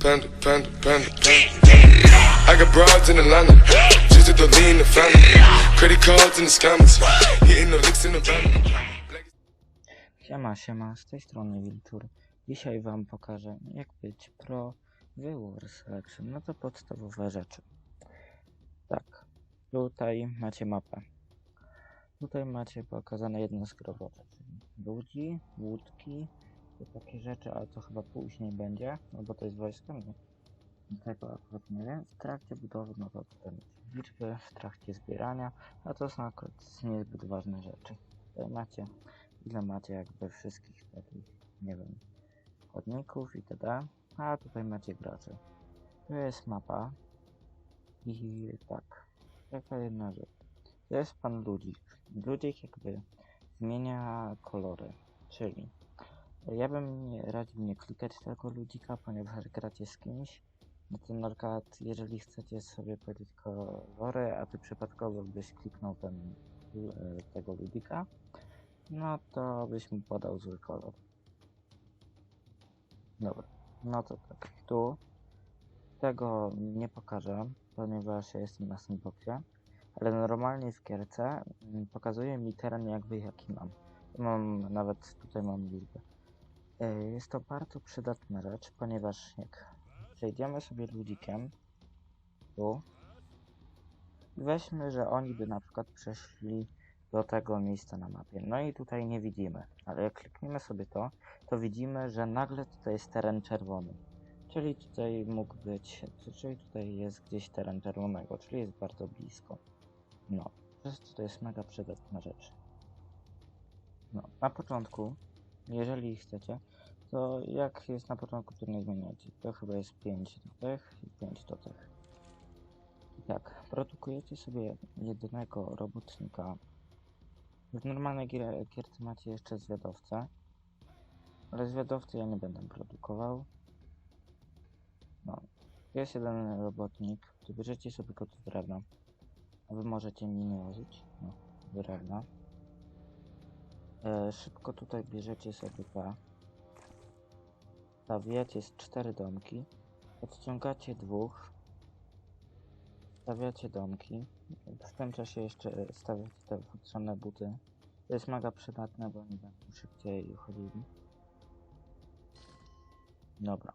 I got broads in just to lean the family. Credit cards in the hitting the licks in the van. Siema, siema, z tej strony Wilczur. Dzisiaj wam pokażę jak być pro War Selection. No to podstawowe rzeczy. Tak, tutaj macie mapę. Tutaj macie pokazane jednostki robocze, czyli ludzi, łódki, takie rzeczy, ale to chyba później będzie, no bo to jest wojsko, nie? Tego akurat nie wiem. W trakcie budowy, no tutaj macie liczby, w trakcie zbierania, a to są akurat niezbyt ważne rzeczy. Tutaj macie ile macie jakby wszystkich takich, nie wiem, chodników itd. A tutaj macie graczy. To jest mapa. I tak, taka jedna rzecz. To jest pan ludzik. Ludzik jakby zmienia kolory, czyli ja bym nie, radził nie klikać tego ludzika, ponieważ gracie z kimś. No to na przykład, jeżeli chcecie sobie powiedzieć kolory, a ty przypadkowo byś kliknął ten, e, tego ludzika, no to byś mu podał zły kolor. Dobra, no to tak. Tu tego nie pokażę, ponieważ ja jestem na sandboxie, ale normalnie w gierce mm, pokazuje mi teren jakby jaki mam. Mam nawet tutaj mam liczbę. Jest to bardzo przydatna rzecz, ponieważ jak przejdziemy sobie ludzikiem tu weźmy, że oni by na przykład przeszli do tego miejsca na mapie. No i tutaj nie widzimy, ale jak klikniemy sobie to, to widzimy, że nagle tutaj jest teren czerwony. Czyli tutaj mógł być, czyli tutaj jest gdzieś teren czerwonego, czyli jest bardzo blisko. No, przez to to jest mega przydatna rzecz. No, na początku, jeżeli chcecie, to jak jest na początku, to nie zmieniacie. To chyba jest 5 do tych i 5 do tych. I tak, produkujecie sobie jednego robotnika. W normalnej gier- gierce macie jeszcze zwiadowcę, ale zwiadowcy ja nie będę produkował. No, jest jeden robotnik, to bierzecie sobie go do drewna. A wy możecie mi nie użyć. No, drewna. E, szybko tutaj bierzecie sobie te. Stawiacie z cztery domki. Odciągacie dwóch. Stawiacie domki. W tym czasie jeszcze e, stawiacie te futrzane buty. To jest mega przydatne, bo oni będą szybciej chodzili. Dobra.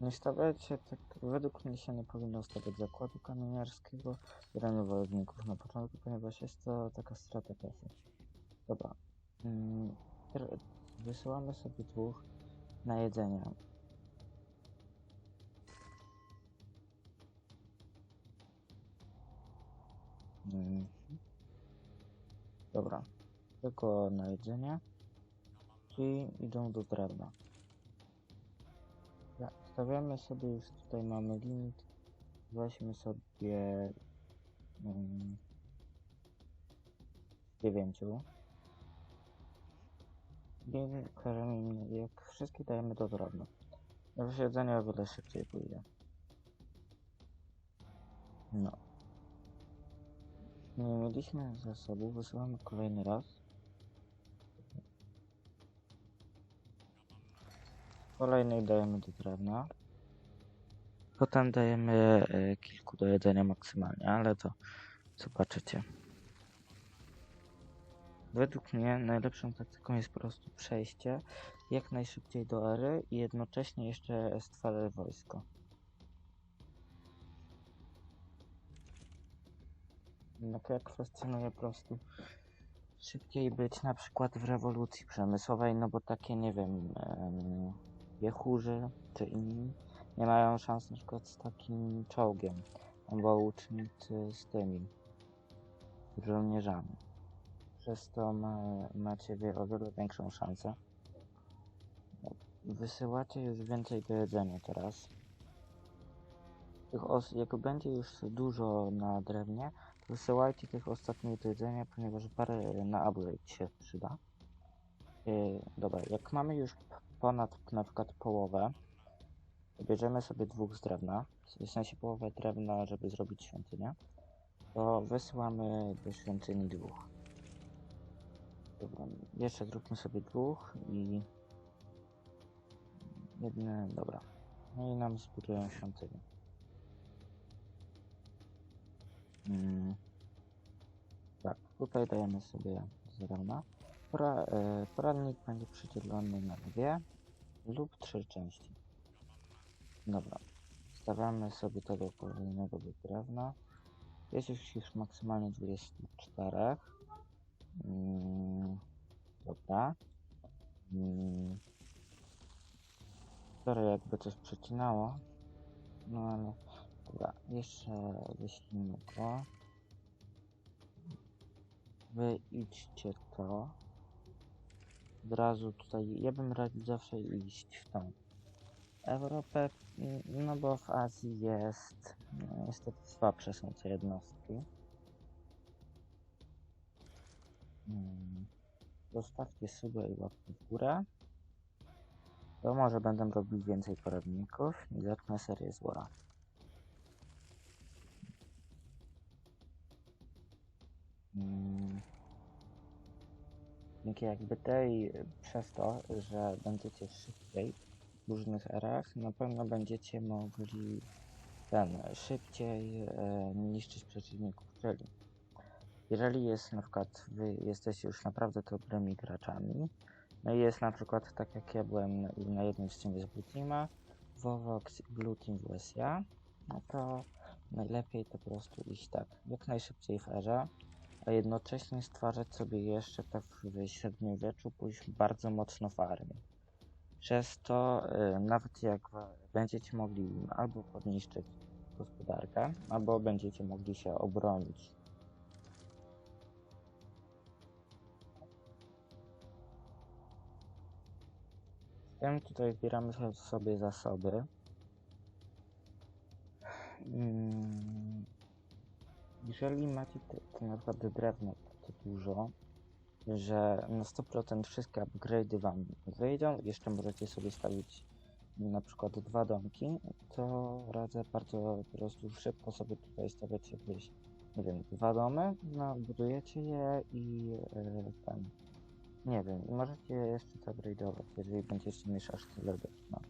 Nie stawiacie, tak według mnie się nie powinno stawiać zakładu kamieniarskiego i renowolowników na początku, ponieważ jest to taka strata kasy. Dobra. Mm, wysyłamy sobie dwóch na jedzenie. Mhm. Dobra. Tylko na jedzenie. Czyli idą do drewna. Ja, stawiamy sobie już tutaj mamy limit. Weźmy sobie mm, 9. Im, jak wszystkie dajemy do drobna. Już jedzenie o wiele szybciej pójdzie. No. Nie mieliśmy zasobu, wysyłamy kolejny raz. Kolejnej dajemy do drewna. Potem dajemy e, kilku do jedzenia maksymalnie, ale to zobaczycie. Według mnie najlepszą taktyką jest po prostu przejście jak najszybciej do ery i jednocześnie jeszcze stwarać wojsko. Jednak ja kwestionuję po prostu szybciej być na przykład w rewolucji przemysłowej, no bo takie nie wiem, em, jechurzy czy inni nie mają szans na przykład z takim czołgiem albo łucznicy z tymi żołnierzami. Przez to ma, macie o wiele większą szansę. Wysyłacie już więcej do jedzenia teraz. Tych os- jak będzie już dużo na drewnie, to wysyłajcie tych ostatnich do jedzenia, ponieważ parę na upgrade się przyda. Yy, dobra, jak mamy już ponad na przykład połowę, bierzemy sobie dwóch z drewna, w sensie połowę drewna, żeby zrobić świątynię, to wysyłamy do świątyni dwóch. Dobra, jeszcze zróbmy sobie dwóch i jedne, dobra. No i nam zbudują świątynię. Mm. Tak, tutaj dajemy sobie zerona. Pora, e, poradnik będzie przydzielony na dwie lub trzy części. Dobra, stawiamy sobie kolejnego do drewna. Jest już ich maksymalnie 24. Mm, dobra. Mm. Sorry, jakby coś przecinało. No ale dobra, jeszcze wyślimy go. Wy idźcie to. Od razu tutaj, ja bym radził zawsze iść w tą Europę, mm, no bo w Azji jest, no, niestety słabsze są te jednostki. Zostawcie suba i łapkę w górę. To może będę robił więcej poradników i zacznę serię zła. Mm. Dzięki jakby tej, przez to, że będziecie szybciej w różnych erach, na pewno będziecie mogli ten, szybciej e, niszczyć przeciwników, czyli jeżeli jest na przykład wy jesteście już naprawdę dobrymi graczami, no i jest na przykład tak jak ja byłem na- jednym z teamów z Blue Teama, Vovox Blue Team w USA, no to najlepiej to po prostu iść tak, jak najszybciej w erze, a jednocześnie stwarzać sobie jeszcze tak w średniowieczu pójść bardzo mocno w armię. Przez to y, nawet jak będziecie mogli albo podniszczyć gospodarkę, albo będziecie mogli się obronić Tym tutaj zbieramy so- sobie zasoby. Mm, Jeżeli macie te, te na przykład drewno to dużo, że na 100% wszystkie upgrade'y wam wyjdą, jeszcze możecie sobie stawić na przykład dwa domki, to radzę bardzo po prostu szybko sobie tutaj stawiać jakieś, nie wiem, dwa domy, no budujecie je i ten, nie wiem, możecie je jeszcze upgrade'ować, jeżeli będziecie mieć tyle drewna.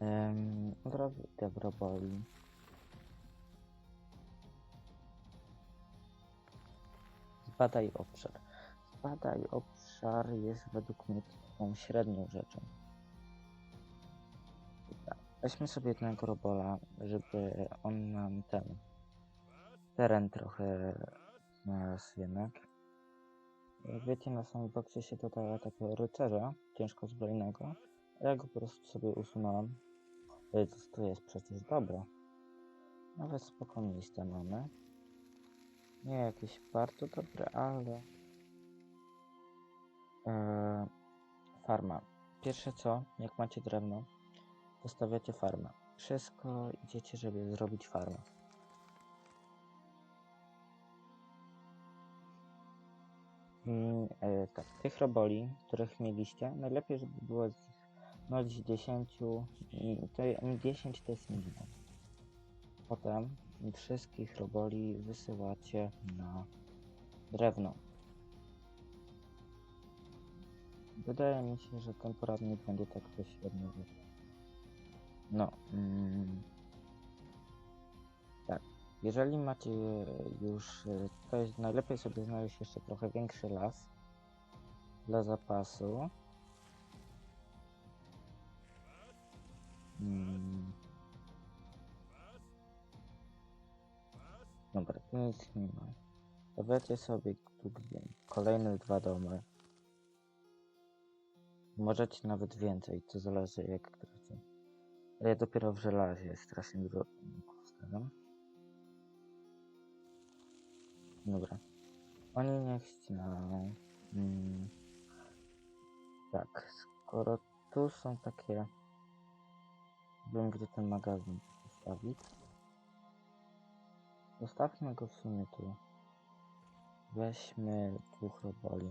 Um, od razu. Zbadaj obszar. Zbadaj obszar jest według mnie taką średnią rzeczą. Weźmy sobie jednego robola, żeby on nam ten teren trochę znalazł jednak. Jak wiecie, na sandboxie się dodaje takiego rycerza ciężko zbrojnego, ja go po prostu sobie usunąłem. Ej, To, jest przecież dobre. Nawet spoko miejsce mamy. Nie jakieś bardzo dobre, ale... Eee, farma. Pierwsze co, jak macie drewno, postawiacie farmę. Wszystko idziecie, żeby zrobić farmę. E, tak, tych roboli, których mieliście, najlepiej, żeby było z nich no z 10, i to je- 10 to jest minimum. Potem wszystkich roboli wysyłacie na drewno. Wydaje mi się, że ten poradnik będzie tak dość wyglądał. No. Mm. Jeżeli macie już, e, to jest najlepiej sobie znaleźć jeszcze trochę większy las dla zapasu. Mm. Dobra, tu nic nie ma. Stawiacie sobie tu dwie, kolejne dwa domy. Możecie nawet więcej, to zależy jak. Ale ja dopiero w żelazie strasznie dużo stawiam. Dobra. Oni niech ścinają. Mm. Tak, skoro tu są takie... Wiem, gdzie ten magazyn postawić. Zostawmy go w sumie tu. Weźmy dwóch roboli.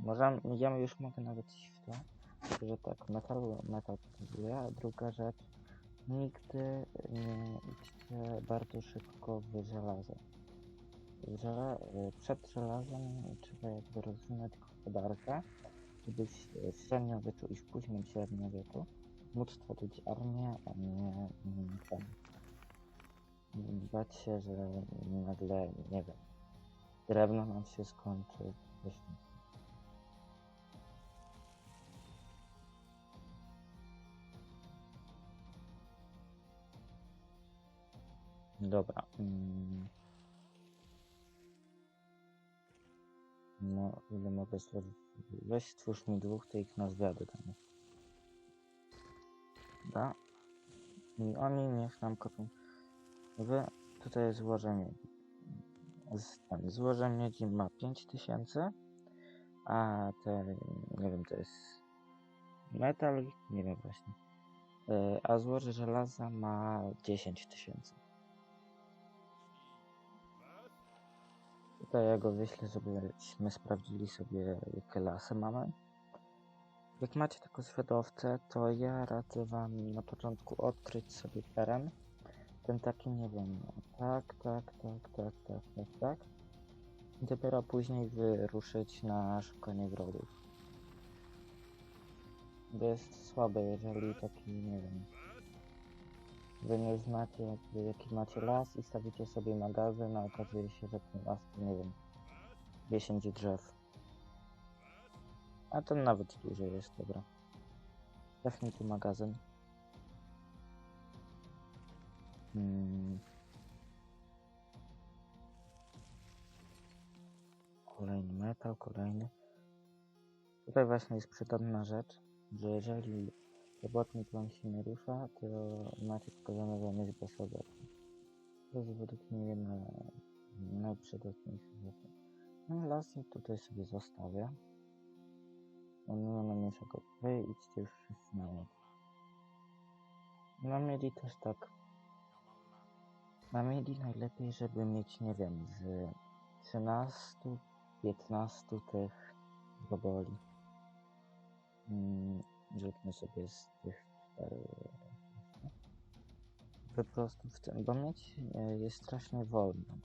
Może ja już mogę nawet iść w to, że tak, metal, metal pokazuje, a druga rzecz, nigdy nie idźcie bardzo szybko w żelazo. W żela przed żelazem trzeba jakby rozwinąć gospodarkę, żeby w w średniowieczu i w późnym średniowieczu móc stworzyć armię, a nie mm, ten. Bać się, że nagle, nie wiem, drewno nam się skończy. coś Dobra. Mm. No, ile mogę stworzyć? Weź stwórz mi dwóch tych na zwiady tam. Da. I oni niech nam kopią. Wy, tutaj jest złoże miedzi. Ten, złoże miedzi ma 5000, a te, nie wiem, to jest metal, nie wiem właśnie. E, A złoże żelaza ma 10 tysięcy. Ja go wyślę, żebyśmy sprawdzili sobie, jakie lasy mamy. Jak macie tylko zwiadowcę, to ja radzę wam na początku odkryć sobie teren. Ten taki, nie wiem, tak, tak, tak, tak, tak, tak, tak. I dopiero później wyruszyć na szukanie wrogów. To jest słabe, jeżeli taki, nie wiem, wy nie znacie jakby, jaki macie las i stawicie sobie magazyn, a okazuje się, że ten las to, nie wiem, 10 drzew. A ten nawet dłużej jest, dobra. Zacznij tu magazyn. Hmm. Kolejny metal, kolejny. Tutaj właśnie jest przydatna rzecz, że jeżeli robotnik wam się nie rusza, to macie wskazane zamiast bezobecny. To jest według mnie jedna najprzydatniejszych rzeczy. No tutaj sobie zostawię. On nie ma najmniejszego. Wy idźcie już wszyscy na miedź. Na miedzi też tak. Na miedzi najlepiej, żeby mieć, nie wiem, z 13, 15 tych roboli. Mm, Zróbmy sobie z tych. Po prostu w tym, bo mieć e, jest strasznie wolnym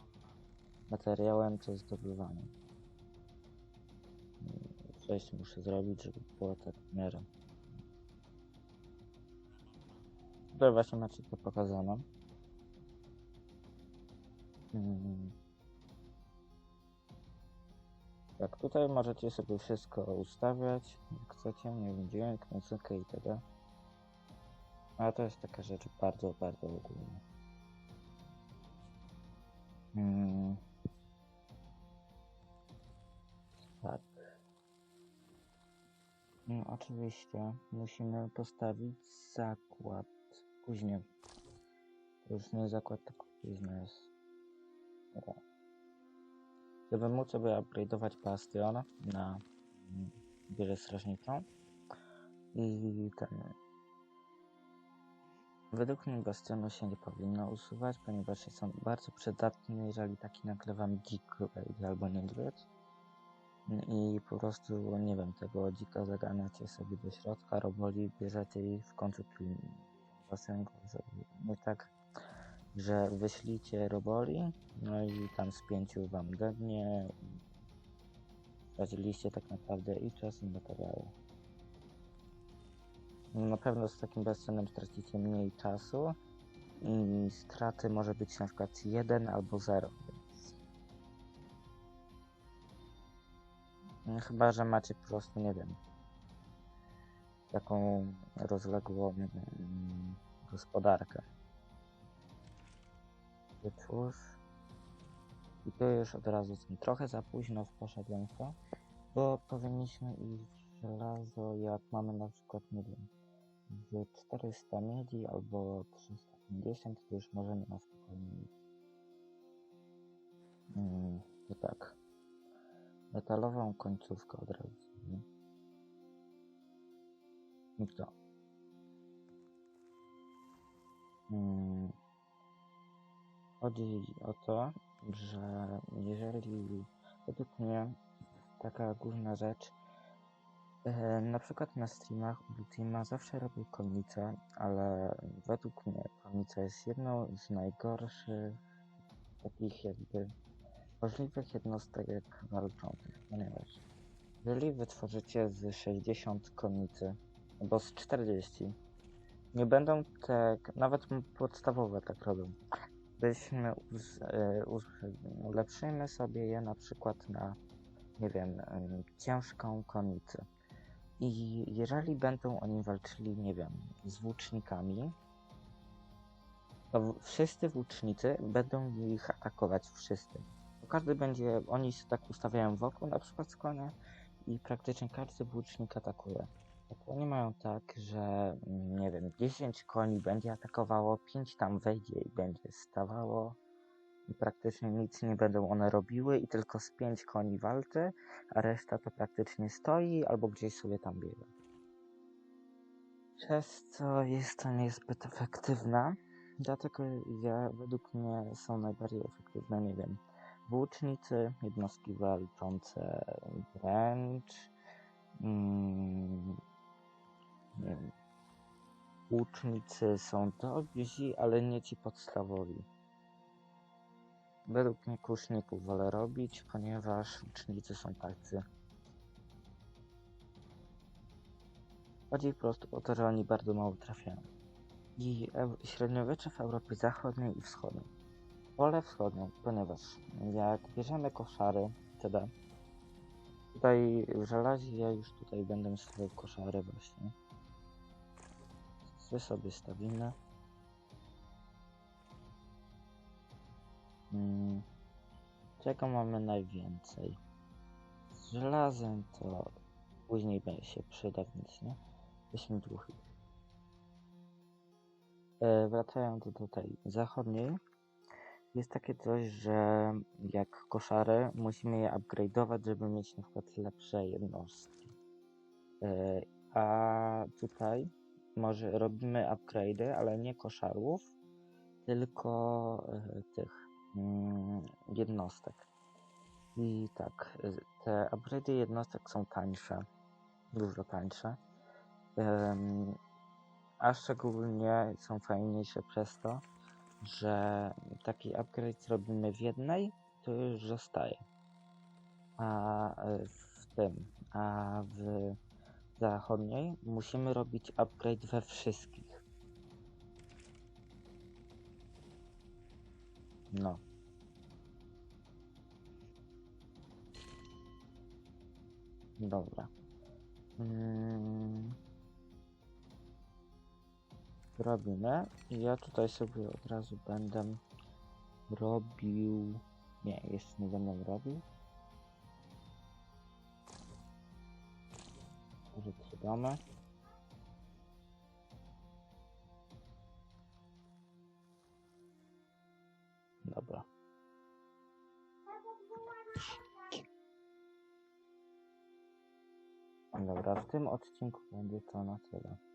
materiałem do zdobywania. Mm, Coś muszę zrobić, żeby było tak w miarę. Tutaj właśnie macie to pokazane. Mm. Tak, tutaj możecie sobie wszystko ustawiać, jak chcecie, nie wiem, dźwięk, muzykę itd. Ale to jest taka rzecz bardzo, bardzo ogólna. Mm. Tak. No, oczywiście musimy postawić zakład później. To już nie zakład, tylko biznes. Dobra. Żeby móc sobie upgrade'ować bastion na wieżę strażniczą i ten. Według mnie bastionu się nie powinno usuwać, ponieważ są bardzo przydatne, jeżeli taki nagle wam dzik albo niedźwiedź. I po prostu, nie wiem, tego dzika zaganiacie sobie do środka, roboli bierzecie i w końcu tu bastionku nie tak że wyślicie roboli, no i tam z pięciu wam dednie. Straciliście tak naprawdę i czas, i materiały. Na pewno z takim bastionem stracicie mniej czasu i straty może być na przykład 1 albo 0. Więc... No, Chyba, że macie po prostu, nie wiem, taką rozległą mm, gospodarkę wytwórz. I tu już od razu są trochę za późno poszedłem w to, bo powinniśmy iść w żelazo, jak mamy na przykład, nie wiem, z 400 miedzi albo 350, to już możemy na spokojnie iść. Mm, to tak. Metalową końcówkę od razu. I co? Mm, Chodzi o to, że jeżeli według mnie taka główna rzecz, E, Na przykład na streamach Ultima zawsze robię konnicę, ale według mnie konnica jest jedną z najgorszych takich jakby możliwych jednostek walczących, ponieważ jeżeli wytworzycie z 60 konnicy, albo z 40, nie będą te, nawet podstawowe tak robią. Byśmy uz, e, uz, ulepszymy sobie je na przykład na, nie wiem, em, ciężką konnicę. I jeżeli będą oni walczyli, nie wiem, z włócznikami, to wszyscy włócznicy będą ich atakować, wszyscy. Każdy będzie, oni się tak ustawiają wokół, na przykład z konia i praktycznie każdy włócznik atakuje. Oni mają tak, że mm, nie wiem, 10 koni będzie atakowało, 5 tam wejdzie i będzie stawało. I praktycznie nic nie będą one robiły i tylko z 5 koni walczy, a reszta to praktycznie stoi albo gdzieś sobie tam biega. Przez co jest to niezbyt efektywna, dlatego ja, według mnie są najbardziej efektywne, nie wiem, włócznicy, jednostki walczące wręcz, mm, nie wiem, łucznicy są dobrzy, ale nie ci podstawowi. Według mnie kuszników wolę robić, ponieważ łucznicy są tacy. Chodzi po prostu o to, że oni bardzo mało trafiają. I średniowiecze w Europie Zachodniej i Wschodniej. Wolę wschodnią, ponieważ jak bierzemy koszary, wtedy tutaj w żelazie ja już tutaj będę stawiał koszary właśnie. Wy sobie stawimy. Mm, czego mamy najwięcej? Żelazem to później będzie się przyda, więc nie. Weźmy duchy. E, wracając do tej zachodniej, jest takie coś, że jak koszary, musimy je upgrade'ować, żeby mieć na przykład lepsze jednostki. E, a tutaj może robimy upgrade'y, ale nie koszarów, tylko e, tych mm, jednostek. I tak, te upgrade'y jednostek są tańsze, dużo tańsze. A szczególnie są fajniejsze przez to, że taki upgrade zrobimy w jednej, to już zostaje. A y, w tym, a w zachodniej musimy robić upgrade we wszystkich. No. Dobra. Mm. Robimy. Ja tutaj sobie od razu będę robił. Nie, jeszcze nie będę robił. Trzymamy. Dobra. Dobra, w tym odcinku będzie to na tyle.